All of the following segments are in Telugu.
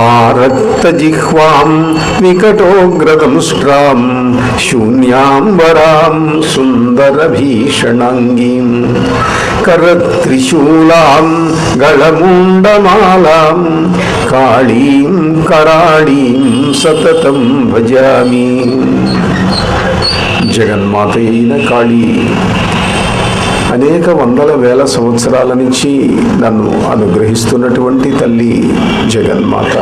आरक्तजिह्वां विकटोग्रदंष्ट्रां शून्याम्बरां सुन्दरभीषणाङ्गीं करत्रिशूलां गलमुण्डमालां काळीं कराणीं सततं भजामि जगन्मातेन काळी అనేక వందల వేల సంవత్సరాల నుంచి నన్ను అనుగ్రహిస్తున్నటువంటి తల్లి జగన్మాత.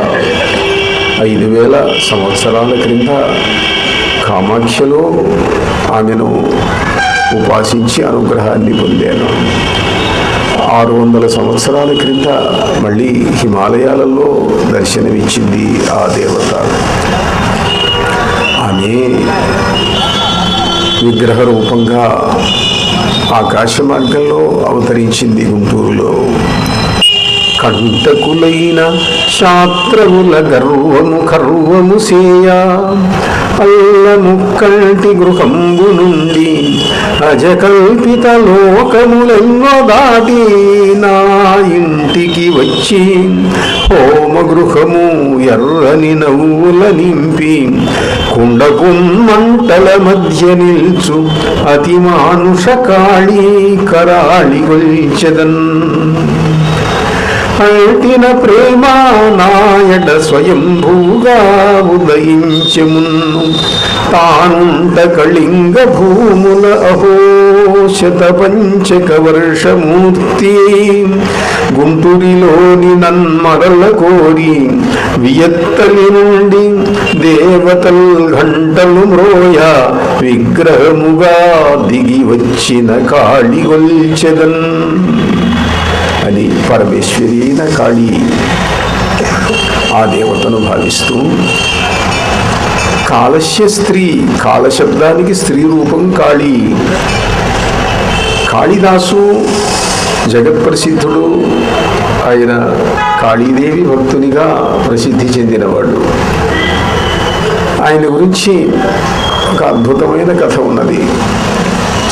ఐదు వేల సంవత్సరాల క్రింద కామాఖ్యలో ఆమెను ఉపాసించి అనుగ్రహాన్ని పొందాను. ఆరు వందల సంవత్సరాల క్రింద మళ్ళీ హిమాలయాలలో దర్శనమిచ్చింది ఆ దేవత. ఆమె విగ్రహ రూపంగా ఆకాశ మార్గంలో అవతరించింది గుంటూరులో. కంటకులైన శాత్రముల గర్వము కర్వము సేయ. అల్లము కంటి గృహంబు నుండి రజకల్పిత లోకములెన్నో దాటి నా ఇంటికి వచ్చి హోమ గృహము ఎర్రని నవ్వుల నింపి కుండకుంమంటల మధ్య నిల్చు అతి మానుష కాళీ కరాళి గొల్చెదన్ అల్టిన ప్రేమ నాయడ స్వయంభూగా ఉదయించమున్ను తానుంట కళింగ భూముల అహో శతపంచకవర్షమూర్తి గుంటూరిలోని నన్మరల కోరి వియత్తలి నుండి దేవతల్ ఘంటలు మ్రోయ విగ్రహముగా దిగి వచ్చిన కాళి గొల్చెదన్ అని పరమేశ్వరి అయిన కాళీ. ఆ దేవతను భావిస్తూ కాలస్య స్త్రీ కాలశబ్దానికి స్త్రీ రూపం కాళీ. కాళిదాసు జగత్ప్రసిద్ధుడు. ఆయన కాళీదేవి భక్తునిగా ప్రసిద్ధి చెందినవాడు. ఆయన గురించి ఒక అద్భుతమైన కథ ఉన్నది.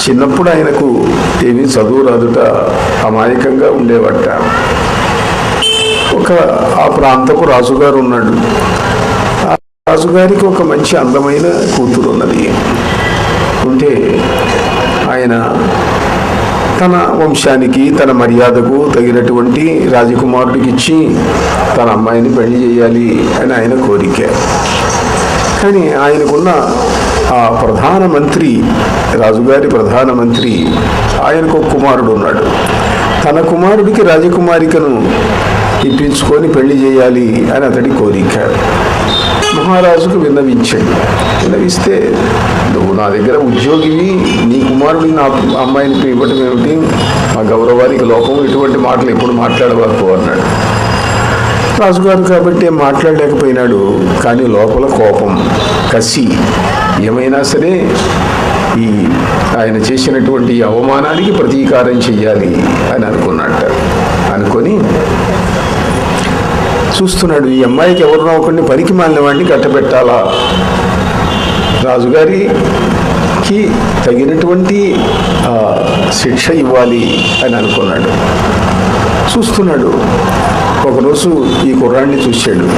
చిన్నప్పుడు ఆయనకు ఏమీ చదువు రాదుట అమాయకంగా ఉండేవట. ఒక ఆ ప్రాంతపు రాజుగారు ఉన్నాడు. రాజుగారికి ఒక మంచి అందమైన కూతురు ఉన్నది. ఉంటే ఆయన తన వంశానికి తన మర్యాదకు తగినటువంటి రాజకుమారుడికి ఇచ్చి తన అమ్మాయిని పెళ్ళి చేయాలి అని ఆయన కోరిక. కానీ ఆయనకున్న ఆ ప్రధానమంత్రి రాజుగారి ప్రధానమంత్రి ఆయనకు ఒక కుమారుడు ఉన్నాడు. తన కుమారుడికి రాజకుమారికను ఇప్పించుకొని పెళ్ళి చేయాలి అని అతడి కోరిక. మహారాజుకు విన్నవించాడు. విన్నవిస్తే నువ్వు నా దగ్గర ఉద్యోగివి నీ కుమారుడిని నా అమ్మాయిని ఇవ్వటం ఏమిటి? మా గౌరవానికి లోపం ఇటువంటి మాటలు ఎప్పుడు మాట్లాడవారు అన్నాడు. రాజుగారు కాబట్టి మాట్లాడలేకపోయినాడు కానీ లోపల కోపం కసి ఏమైనా సరే ఈ ఆయన చేసినటువంటి అవమానానికి ప్రతీకారం చెయ్యాలి అని అనుకున్నట్ట అనుకొని చూస్తున్నాడు ఈ అమ్మాయికి ఎవరినో ఒకరిని పనికి మాలిన వాడిని కట్టబెట్టాలా? రాజుగారికి తగినటువంటి శిక్ష ఇవ్వాలి అని అనుకున్నాడు. చూస్తున్నాడు. ఒకరోజు ఈ కుర్రాడిని చూశాడు.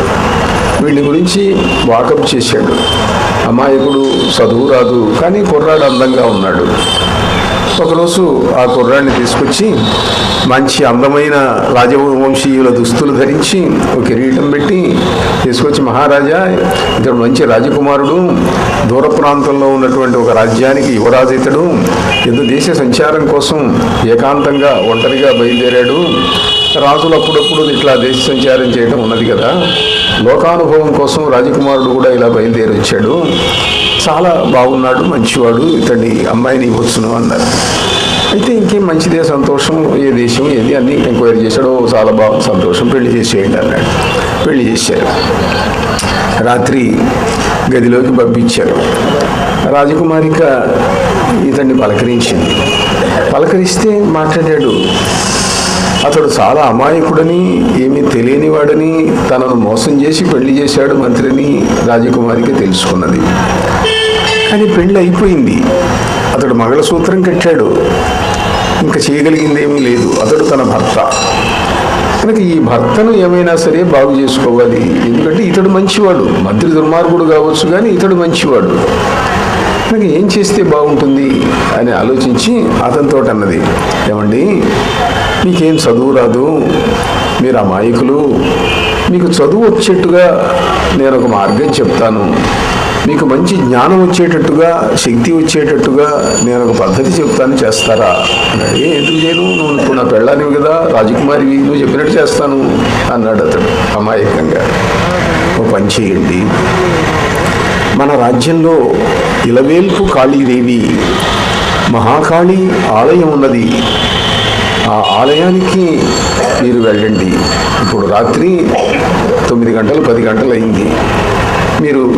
వీళ్ళ గురించి వాకప్ చేశాడు. అమాయకుడు చదువు రాదు కానీ కుర్రాడు అందంగా ఉన్నాడు. ఒకరోజు ఆ కుర్రాన్ని తీసుకొచ్చి మంచి అందమైన రాజవంశీయుల దుస్తులు ధరించి ఒక కిరీటం పెట్టి తీసుకొచ్చి మహారాజా ఇతడు మంచి రాజకుమారుడు దూర ప్రాంతంలో ఉన్నటువంటి ఒక రాజ్యానికి యువరాజు ఇతడు. ఎందు దేశ సంచారం కోసం ఏకాంతంగా ఒంటరిగా బయలుదేరాడు. రాజులు అప్పుడప్పుడు ఇట్లా దేశ సంచారం చేయడం ఉన్నది కదా. లోకానుభవం కోసం రాజకుమారుడు కూడా ఇలా బయలుదేరి వచ్చాడు. చాలా బాగున్నాడు మంచివాడు ఇతడి అమ్మాయిని ఇవ్వచ్చును అన్నారు. అయితే ఇంకేం మంచిదే సంతోషం ఏ దేశం ఏది అన్ని ఎంక్వైరీ చేశాడు. "ఓ, చాలా బాగుంది సంతోషం పెళ్ళి చేసేయండి అన్నాడు. పెళ్ళి చేశారు. రాత్రి గదిలోకి పంపించారు. రాజకుమారిక ఇతన్ని పలకరించింది. పలకరిస్తే మాట్లాడాడు అతడు చాలా అమాయకుడని ఏమీ తెలియనివాడని తనను మోసం చేసి పెళ్ళి చేశాడు మంత్రిని రాజకుమారికి తెలుసుకున్నది. కానీ పెళ్ళి అయిపోయింది. అతడు మంగళసూత్రం కట్టాడు. ఇంకా చేయగలిగింది ఏమీ లేదు. అతడు తన భర్త. కనుక ఈ భర్తను ఏమైనా సరే బాగు చేసుకోవాలి. ఎందుకంటే ఇతడు మంచివాడు. మంత్రి దుర్మార్గుడు కావచ్చు కానీ ఇతడు మంచివాడు. నాకు ఏం చేస్తే బాగుంటుంది అని ఆలోచించి అతనితో అన్నది. ఏమండి మీకేం చదువు రాదు మీరు అమాయకులు మీకు చదువు వచ్చేట్టుగా నేను ఒక మార్గం చెప్తాను. మీకు మంచి జ్ఞానం వచ్చేటట్టుగా శక్తి వచ్చేటట్టుగా నేను ఒక పద్ధతి చెప్తాను చేస్తారా? అన్నాడు. ఎందుకు చేయను? నువ్వు ఇప్పుడు నా పెళ్ళానివి కదా రాజకుమారివి నువ్వు చెప్పినట్టు చేస్తాను అన్నాడు అతడు అమాయకంగా. ఓ పని చేయండి. మన రాజ్యంలో ఇలవేల్పు కాళీదేవి. మహాకాళి ఆలయం ఉన్నది. ఆ ఆలయానికి మీరు వెళ్ళండి. ఇప్పుడు రాత్రి తొమ్మిది గంటలు పది గంటలు అయింది. మీరు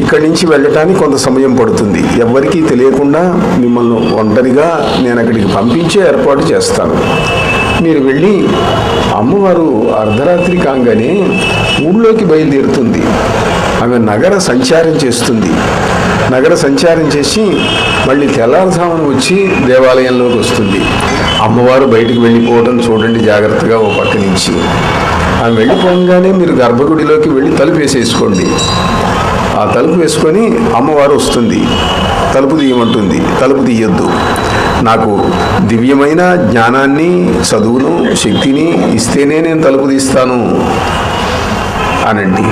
ఇక్కడి నుంచి వెళ్ళటానికి కొంత సమయం పడుతుంది. ఎవ్వరికీ తెలియకుండా మిమ్మల్ని ఒంటరిగా నేను అక్కడికి పంపించే ఏర్పాటు చేస్తాను. మీరు వెళ్ళి అమ్మవారు అర్ధరాత్రి కాగానే ఊళ్ళోకి బయలుదేరుతుంది. ఆమె నగర సంచారం చేస్తుంది. నగర సంచారం చేసి మళ్ళీ తెల్లారుజామున వచ్చి దేవాలయంలోకి వస్తుంది. అమ్మవారు బయటికి వెళ్ళిపోవడం చూడండి జాగ్రత్తగా ఓ పక్క నుంచి. ఆమె వెళ్ళిపోగానే మీరు గర్భగుడిలోకి వెళ్ళి తలుపు వేసేసుకోండి. ఆ తలుపు వేసుకొని అమ్మవారు వస్తుంది. తలుపు తీయమంటుంది. తలుపు తీయొద్దు. నాకు దివ్యమైన జ్ఞానాన్ని చదువును శక్తిని ఇస్తేనే నేను తలుపు తీస్తాను అనండి.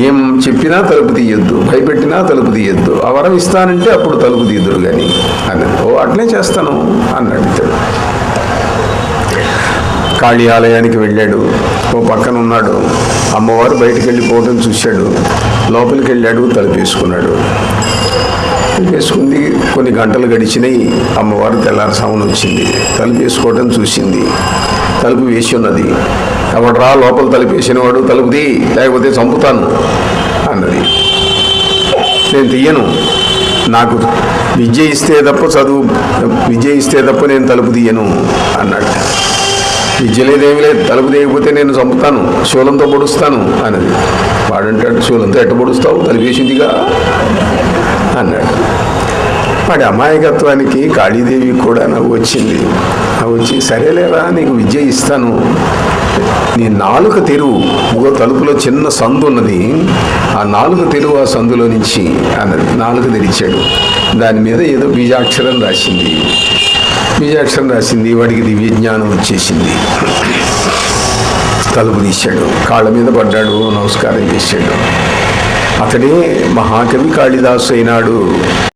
ఏం చెప్పినా తలుపు తీయొద్దు భయపెట్టినా తలుపు తీయొద్దు ఆ వరం ఇస్తానంటే అప్పుడు తలుపు తీద్దురు కానీ అన్నది ఓ అట్లే చేస్తాను అన్నాడు ఇతడు. కాళీ ఆలయానికి వెళ్ళాడు. ఓ పక్కన ఉన్నాడు. అమ్మవారు బయటికి వెళ్ళిపోవడం చూశాడు. లోపలికి వెళ్ళాడు తలుపేసుకున్నాడు వేసుకుంది. కొన్ని గంటలు గడిచినాయి. అమ్మవారు తెల్లారుసామున వచ్చింది. వేసుకోవటం చూసింది. తలుపు వేసి ఉన్నది. ఎవడరా లోపల తలుపేసిన వాడు తలుపు తీ లేకపోతే చంపుతాను అన్నది. నేను తీయను. నాకు విద్య ఇస్తే తప్ప చదువు విద్య ఇస్తే తప్ప నేను తలుపు తీయను అన్నాడు. విద్య లేదేమి లేదు. తలుపు తీయకపోతే నేను చంపుతాను. శూలంతో పొడుస్తాను అన్నది. వాడంటాడు శూలంతో ఎట్ట పొడుస్తావు? తలుపేసిందిగా అన్నాడు. వాడి అమాయకత్వానికి కాళీదేవి కూడా నవ్వు వచ్చింది. నవ్వు వచ్చి సరేలేరా నీకు విద్య ఇస్తాను. నీ నాలుక తెరువు. ఇగో తలుపులో చిన్న సందు ఉన్నది. ఆ నాలుక తెరువు ఆ సందులో నుంచి అన్నది. నాలుక తెరిచాడు. దాని మీద ఏదో బీజాక్షరం రాసింది. బీజాక్షరం రాసింది. వాడికి దివ్య జ్ఞానం వచ్చేసింది. తలుపు తీశాడు. కాళ్ళ మీద పడ్డాడు. నమస్కారం చేశాడు. అతడే మహాకవి కాళిదాసు అయినాడు.